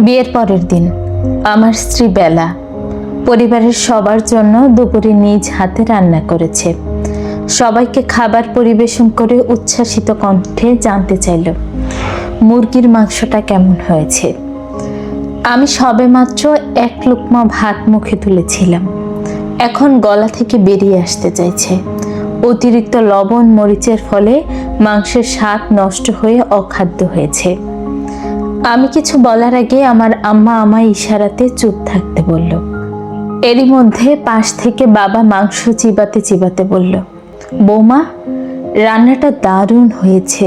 বিয়ের পরের দিন, আমার স্ত্রী বেলা, পরিবারের সবার জন্য দুপুরে নিজ হাতে রান্না করেছে। সবাইকে খাবার পরিবেশন করে উচ্ছ্বাসিত কণ্ঠে জানতে চাইল, মুরগির মাংসটা কেমন হয়েছে? আমি সবেমাত্র এক লুকমা ভাত মুখে তুলেছিলাম। এখন গলা থেকে বেরিয়ে আসতে চাইছে। অতিরিক্ত লবণ, মরিচের ফলে মাংসের স্বাদ নষ্ট হয়ে অখাদ্য হয়েছে। আমি কিছু বলার আগে আমার আম্মা আমায় ইশারাতে চুপ থাকতে বলল। এরই মধ্যে পাশ থেকে বাবা মাংস চিবাতে চিবাতে বলল, বৌমা, রান্নাটা দারুণ হয়েছে।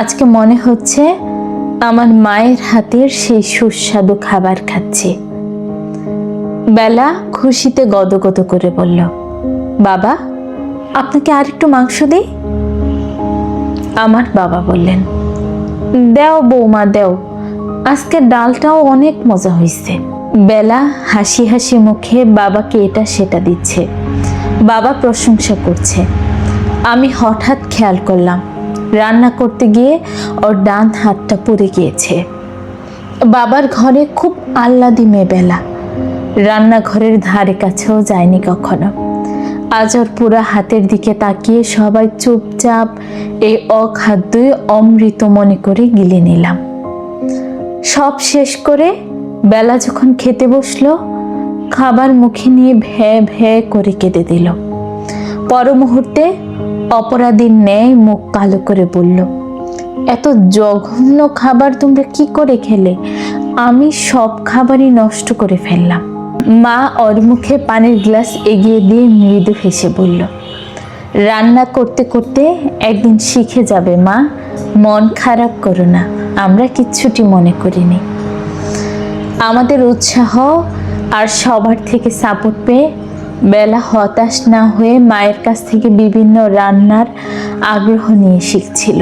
আজকে মনে হচ্ছে আমার মায়ের হাতের সেই সুস্বাদু খাবার খাচ্ছি। বেলা খুশিতে গদগদ করে বলল, বাবা, আপনাকে আরেকটু মাংস দিই? আমার বাবা বললেন দেও বৌমা, দেও। আজকের ডালটাও অনেক মজা হয়েছে বেলা হাসি হাসি মুখে বাবাকে এটা সেটা দিচ্ছে। বাবা প্রশংসা করছে। আমি হঠাৎ খেয়াল করলাম, রান্না করতে গিয়ে ওর ডান হাতটা পুড়ে গিয়েছে। বাবার ঘরে খুব আহ্লাদি মেয়ে বেলা। রান্নাঘরের ধারে কাছেও যায়নি কখনো। আজ ওর পুরা হাতের দিকে তাকিয়ে সবাই চুপচাপ এই অখাদ্যই অমৃত মনে করে গিলে নিলাম। সব শেষ করে বেলা যখন খেতে বসল, খাবার মুখে নিয়ে ভ্যা ভ্যা করে কেঁদে দিল। পর মুহূর্তে অপরাধীর ন্যায় মুখ কালো করে বলল, এত জঘন্য খাবার তোমরা কি করে খেলে? আমি সব খাবারই নষ্ট করে ফেললাম। মা ওর মুখে পানির গ্লাস এগিয়ে দিয়ে মৃদু হেসে বলল, রান্না করতে করতে একদিন শিখে যাবে মা। মন খারাপ করো না, আমরা কিচ্ছুটি মনে করিনি। আমাদের উৎসাহ আর সবার থেকে সাপোর্ট পেয়ে বেলা হতাশ না হয়ে মায়ের কাছ থেকে বিভিন্ন রান্নার আগ্রহ নিয়ে শিখছিল।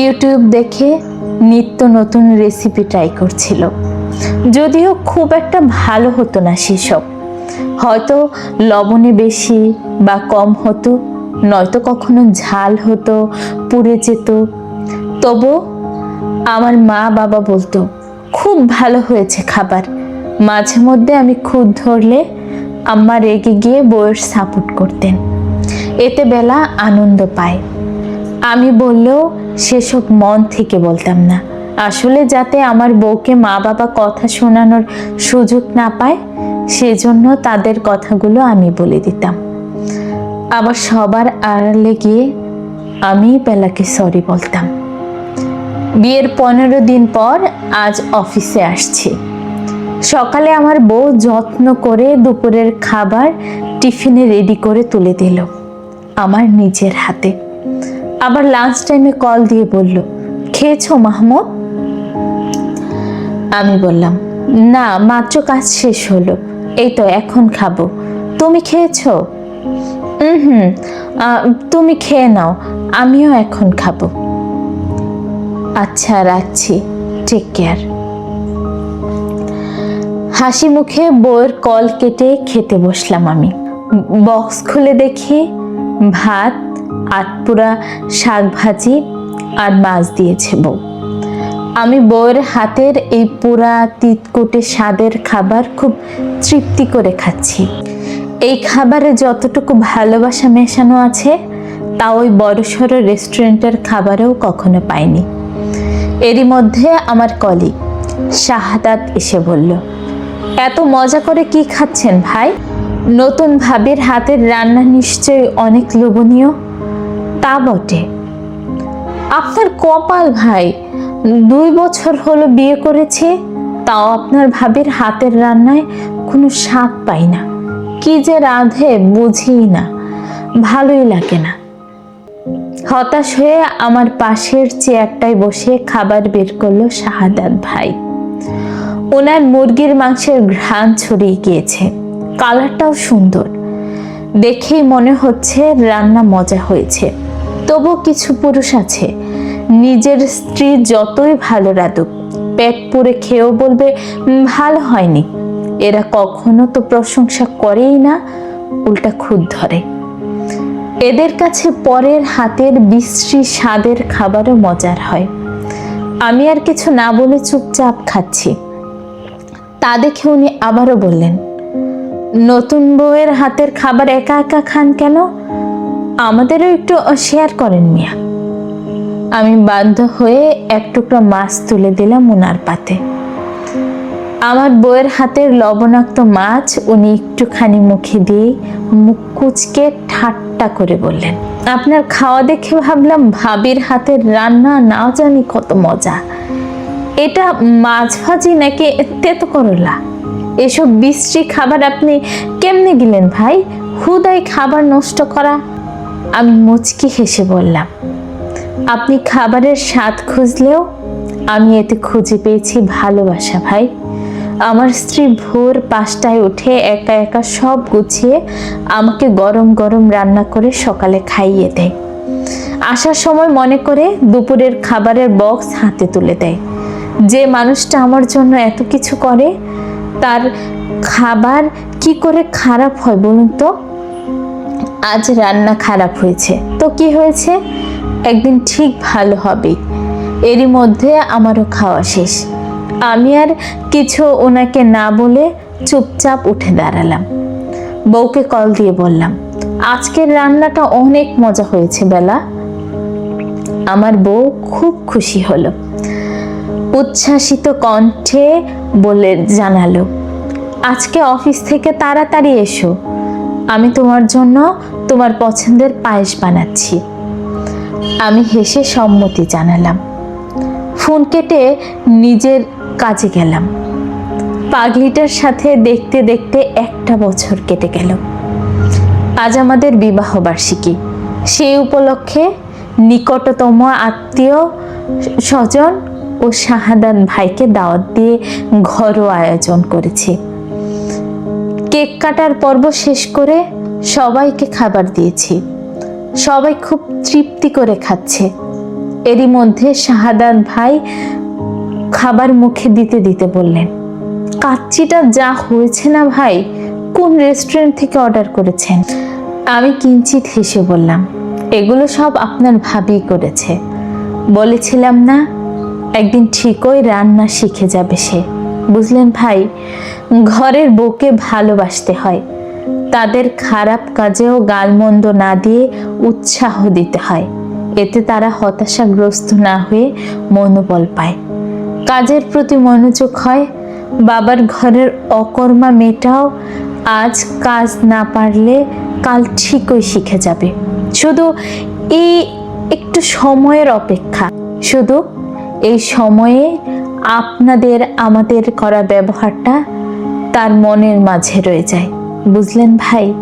ইউটিউব দেখে নিত্য নতুন রেসিপি ট্রাই করছিল। যদিও খুব একটা ভালো হতো না সেসব। হয়তো লবণে বেশি বা কম হতো, নয়তো কখনো ঝাল হতো, পুড়ে যেত। তবু আমার মা বাবা বলতো, খুব ভালো হয়েছে খাবার। মাঝে মধ্যে আমি খুদ ধরলে আম্মা রেগে গিয়ে বউয়ের সাপোর্ট করতেন। এতে বেলা আনন্দ পায়। আমি বললেও সেসব মন থেকে বলতাম না। আসলে যাতে আমার বউকে মা বাবা কথা শোনানোর সুযোগ না পায়, সেজন্য তাদের কথাগুলো আমি বলে দিতাম। আবার সবার আড়ালে গিয়ে আমি বেলাকে সরি বলতাম। বিয়ের পনেরো দিন পর আজ অফিসে আসছি। সকালে আমার বউ যত্ন করে দুপুরের খাবার টিফিনে রেডি করে তুলে দিল, আমার নিজের হাতে। আবার লাঞ্চ টাইমে কল দিয়ে বলল, খেয়েছো মাহমুদ? আমি বললাম, না, মাত্র কাজ শেষ হলো। এই তো, এখন খাব। তুমি খেয়েছো? হুম তুমি খেয়ে নাও, আমিও এখন খাব। আচ্ছা রাখছি টেক কেয়ার হাসি মুখে বউয়ের কল কেটে খেতে বসলাম আমি। বক্স খুলে দেখি ভাত, আটপুরা শাক ভাজি আর মাছ দিয়েছে বউ। আমি বউয়ের হাতের এই পুরা তিতকুটে স্বাদের খাবার খুব তৃপ্তি করে খাচ্ছি। এই খাবারে যতটুকু ভালোবাসা মেশানো আছে, তা ওই বড়সড় রেস্টুরেন্টের খাবারেও কখনো পাইনি। এরই মধ্যে আমার কলিগ শাহাদাত এসে বলল, এত মজা করে কি খাচ্ছেন ভাই? নতুন ভাবির হাতের রান্না নিশ্চয়ই অনেক লোভনীয়। তা বটে। আপনার কপাল ভাই দুই বছর হলো বিয়ে করেছে, তাও আপনার ভাবির হাতের রান্নায় কোনো স্বাদ পাই না। কি যে রাঁধে বুঝি না, ভালোই লাগে না। হতাশ হয়ে আমার পাশের চেয়ারটায় বসে খাবার বের করল শাহাদাত ভাই। ওনার মুরগির মাংসের ঘ্রাণ ছড়িয়ে গিয়েছে, কালারটাও সুন্দর। দেখেই মনে হচ্ছে রান্না মজা হয়েছে তবু কিছু পুরুষ আছে নিজের স্ত্রী যতই ভালো রাঁধুক, পেট পুরে খেয়েও বলবে ভালো হয়নি। এরা কখনো তো প্রশংসা করেই না, উল্টা খুদ ধরে। এদের কাছে পরের হাতের বিশ্রী স্বাদের খাবারও মজার হয়। আমি আর কিছু না বলে চুপচাপ খাচ্ছি। তা দেখে উনি আবারও বললেন, নতুন বউয়ের হাতের খাবার একা একা খান কেন? আমাদেরও একটু শেয়ার করেন মিয়া। আমি বাধ্য হয়ে এক টুকরো মাছ তুলে দিলাম ওনার পাতে। আমার বউয়ের হাতের লবণাক্ত মাছ উনি একটুখানি মুখে দিয়ে মুখ কুচকে ঠাট্টা করে বললেন, আপনার খাওয়া দেখে ভাবলাম ভাবির হাতের রান্না নাও জানি কত মজা। এটা মাছ ভাজি নাকি তেতো করলা এসব বিশ্রী খাবার আপনি কেমনে গেলেন ভাই? হুদাই খাবার নষ্ট করা? আমি মুচকি হেসে বললাম আপনি খাবারের স্বাদ খুঁজলেও আমি এতে খুঁজে পেয়েছি ভালোবাসা ভাই। আমার স্ত্রী ভোর পাঁচটায় উঠে একা একা সব গুছিয়ে আমাকে গরম গরম রান্না করে সকালে খাইয়ে দেয়। আসার সময় মনে করে দুপুরের খাবারের বক্স হাতে তুলে দেয়। যে মানুষটা আমার জন্য এত কিছু করে, তার খাবার কি করে খারাপ হয় বলুন তো? আজ রান্না খারাপ হয়েছে। তো কি হয়েছে? একদিন ঠিক ভালো হবে। এরই মধ্যে আমারও খাওয়া শেষ। আমি আর কিছু ওনাকে না বলে চুপচাপ উঠে দাঁড়ালাম। বউকে কল দিয়ে বললাম, আজকের রান্নাটা অনেক মজা হয়েছে বেলা। আমার বউ খুব খুশি হলো। উচ্ছ্বাসিত কণ্ঠে বলে জানালো, আজকে অফিস থেকে তাড়াতাড়ি এসো। আমি তোমার জন্য তোমার পছন্দের পায়েস বানাচ্ছি। আমি হেসে সম্মতি জানালাম। ফোন কেটে নিজের কাজে গেলাম। পাগলিটার সাথে দেখতে দেখতে একটা বছর কেটে গেল। আজ আমাদের বিবাহ বার্ষিকী। সেই উপলক্ষে নিকটতম আত্মীয় স্বজন ও শাহাদান ভাইকে দাওয়াত দিয়ে ঘরোয়া আয়োজন করেছি। কেক কাটার পর্ব শেষ করে সবাইকে খাবার দিয়েছি। সবাই খুব তৃপ্তি করে খাচ্ছে। এরই মধ্যে শাহাদান ভাই খাবার মুখে দিতে দিতে বললেন, কাচ্চিটা যা হয়েছে না ভাই, কোন রেস্টুরেন্ট থেকে অর্ডার করেছেন? আমি কিঞ্চিত হেসে বললাম, এগুলো সব আপনার ভাবি করেছে। বলেছিলাম না, একদিন ঠিকই রান্না শিখে যাবে সে। বুঝলেন ভাই, ঘরের বউকে ভালোবাসতে হয়। তাদের খারাপ কাজেও গালমন্দ না দিয়ে উৎসাহ দিতে হয়। এতে তারা হতাশাগ্রস্ত না হয়ে মনোবল পায়। কাজের প্রতি মনোযোগ হয়, বাবার ঘরের অকর্মা মেয়েটাও আজ কাজ না পারলে কাল ঠিকই শিখে যাবে। শুধু এই একটু সময়ের অপেক্ষা, শুধু এই সময়ে আপনাদের আমাদের করা ব্যবহারটা তার মনের মাঝে রয়ে যায়। বুঝলেন ভাই?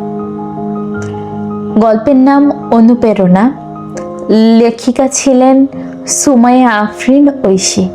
গল্পের নাম অনুপ্রেরণা। লেখিকা ছিলেন সুমাইয়া আফরিন ঐশী।